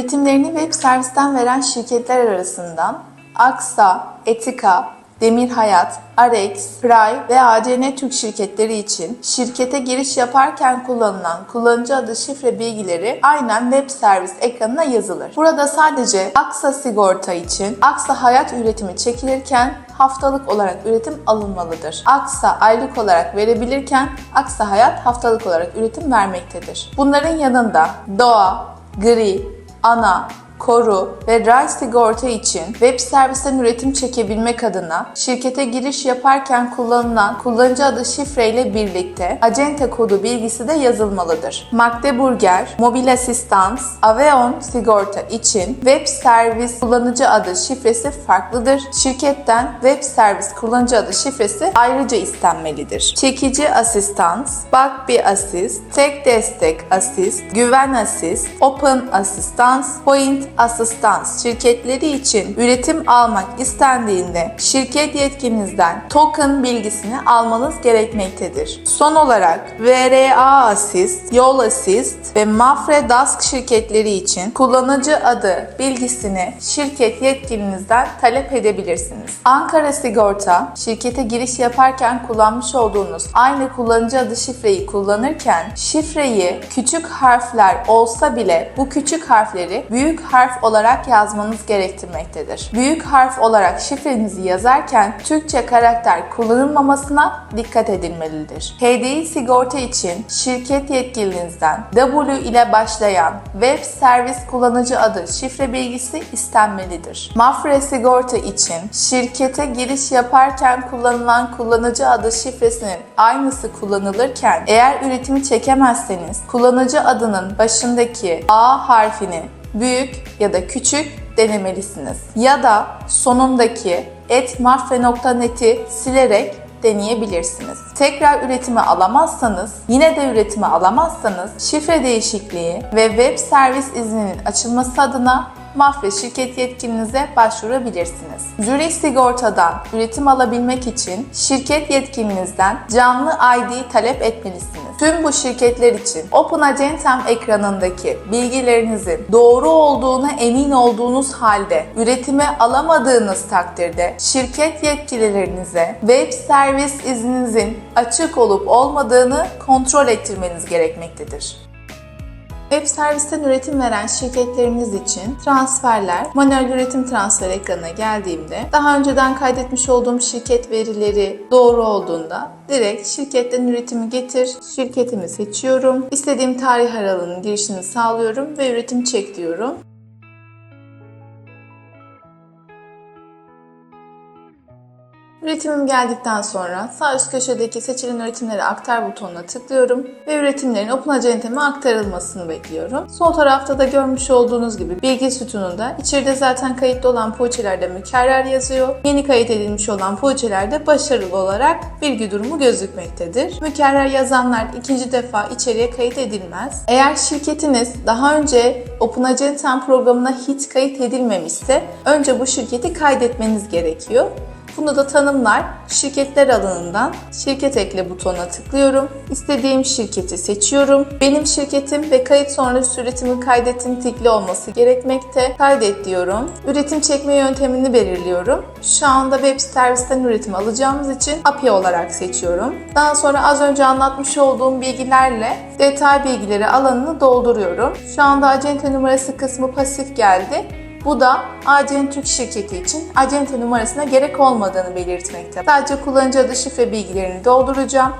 Üretimlerini web servisten veren şirketler arasından Aksa, Etika, Demir Hayat, Arex, Pray ve ACN Türk şirketleri için şirkete giriş yaparken kullanılan kullanıcı adı şifre bilgileri aynen web servis ekranına yazılır. Burada sadece Aksa sigorta için Aksa Hayat üretimi çekilirken haftalık olarak üretim alınmalıdır. Aksa aylık olarak verebilirken Aksa Hayat haftalık olarak üretim vermektedir. Bunların yanında Doğa, Gri, Ana, Koru ve Ray sigorta için web servisten üretim çekebilmek adına şirkete giriş yaparken kullanılan kullanıcı adı şifreyle birlikte acente kodu bilgisi de yazılmalıdır. Magdeburger, Mobil Asistans, Aveon sigorta için web servis kullanıcı adı şifresi farklıdır. Şirketten web servis kullanıcı adı şifresi ayrıca istenmelidir. Çekici asistans, bug bir asist, tek destek asist, güven asist, open asistans, point asistans şirketleri için üretim almak istendiğinde şirket yetkinizden token bilgisini almanız gerekmektedir. Son olarak VRA Assist, Yol Assist ve Mafre Dask şirketleri için kullanıcı adı bilgisini şirket yetkilinizden talep edebilirsiniz. Ankara Sigorta, şirkete giriş yaparken kullanmış olduğunuz aynı kullanıcı adı şifreyi kullanırken şifreyi küçük harfler olsa bile bu küçük harfleri büyük harf olarak yazmanız gerektirmektedir. Büyük harf olarak şifrenizi yazarken Türkçe karakter kullanılmamasına dikkat edilmelidir. HDI sigorta için şirket yetkilinizden W ile başlayan web servis kullanıcı adı şifre bilgisi istenmelidir. Mafre sigorta için şirkete giriş yaparken kullanılan kullanıcı adı şifresinin aynısı kullanılırken eğer üretimi çekemezseniz kullanıcı adının başındaki A harfini büyük ya da küçük denemelisiniz. Ya da sonundaki etmafre.net'i silerek deneyebilirsiniz. Tekrar üretime alamazsanız, yine de üretime alamazsanız şifre değişikliği ve web servis izninin açılması adına Mafre şirket yetkilinize başvurabilirsiniz. Zürih Sigorta'dan üretim alabilmek için şirket yetkilinizden canlı ID talep etmelisiniz. Tüm bu şirketler için Open Agentem ekranındaki bilgilerinizin doğru olduğuna emin olduğunuz halde üretime alamadığınız takdirde şirket yetkililerinize web servis izninizin açık olup olmadığını kontrol ettirmeniz gerekmektedir. Web servisten üretim veren şirketlerimiz için transferler, manuel üretim transfer ekranına geldiğimde daha önceden kaydetmiş olduğum şirket verileri doğru olduğunda direkt şirketten üretimi getir, şirketimi seçiyorum, istediğim tarih aralığının girişini sağlıyorum ve üretim çek diyorum. Üretimim geldikten sonra sağ üst köşedeki seçilen üretimleri aktar butonuna tıklıyorum ve üretimlerin Open Agente'me aktarılmasını bekliyorum. Sol tarafta da görmüş olduğunuz gibi bilgi sütununda içeride zaten kayıtlı olan poğaçelerde mükerrer yazıyor. Yeni kayıt edilmiş olan poğaçelerde başarılı olarak bilgi durumu gözükmektedir. Mükerrer yazanlar ikinci defa içeriye kayıt edilmez. Eğer şirketiniz daha önce Open Agentem programına hiç kayıt edilmemişse önce bu şirketi kaydetmeniz gerekiyor. Bunu da tanımlar şirketler alanından şirket ekle butonuna tıklıyorum. İstediğim şirketi seçiyorum. Benim şirketim ve kayıt sonrası üretimi kaydetin tikli olması gerekmekte. Kaydet diyorum. Üretim çekme yöntemini belirliyorum. Şu anda web servisten üretim alacağımız için API olarak seçiyorum. Daha sonra az önce anlatmış olduğum bilgilerle detay bilgileri alanını dolduruyorum. Şu anda acente numarası kısmı pasif geldi. Bu da ACN Türk şirketi için acente numarasına gerek olmadığını belirtmekte. Sadece kullanıcı adı şifre bilgilerini dolduracağım.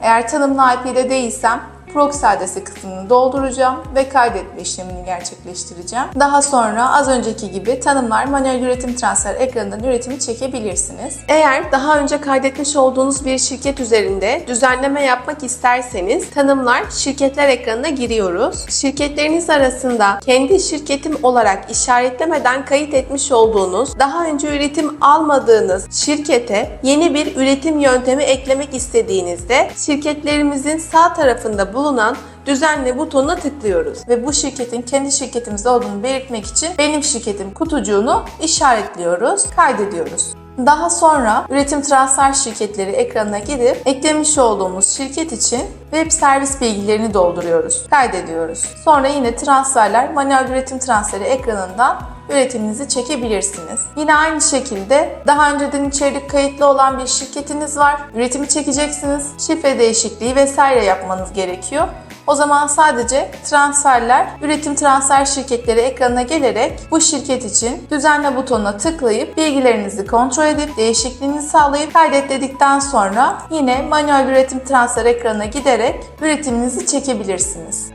Eğer tanımlı IP'de değilsem proxy adresi kısmını dolduracağım ve kaydetme işlemini gerçekleştireceğim. Daha sonra az önceki gibi tanımlar manuel üretim transfer ekranından üretimi çekebilirsiniz. Eğer daha önce kaydetmiş olduğunuz bir şirket üzerinde düzenleme yapmak isterseniz tanımlar şirketler ekranına giriyoruz. Şirketleriniz arasında kendi şirketim olarak işaretlemeden kayıt etmiş olduğunuz, daha önce üretim almadığınız şirkete yeni bir üretim yöntemi eklemek istediğinizde şirketlerimizin sağ tarafında bulunan düzenle butonuna tıklıyoruz ve bu şirketin kendi şirketimiz olduğunu belirtmek için benim şirketim kutucuğunu işaretliyoruz, kaydediyoruz. Daha sonra üretim transfer şirketleri ekranına gidip eklemiş olduğumuz şirket için web servis bilgilerini dolduruyoruz. Kaydediyoruz. Sonra yine transferler manuel üretim transferi ekranından üretiminizi çekebilirsiniz. Yine aynı şekilde daha önceden içerik kayıtlı olan bir şirketiniz var. Üretimi çekeceksiniz. Şifre değişikliği vesaire yapmanız gerekiyor. O zaman sadece transferler, üretim transfer şirketleri ekranına gelerek bu şirket için düzenle butonuna tıklayıp bilgilerinizi kontrol edip değişikliğini sağlayıp kaydet dedikten sonra yine manuel üretim transfer ekranına giderek üretiminizi çekebilirsiniz.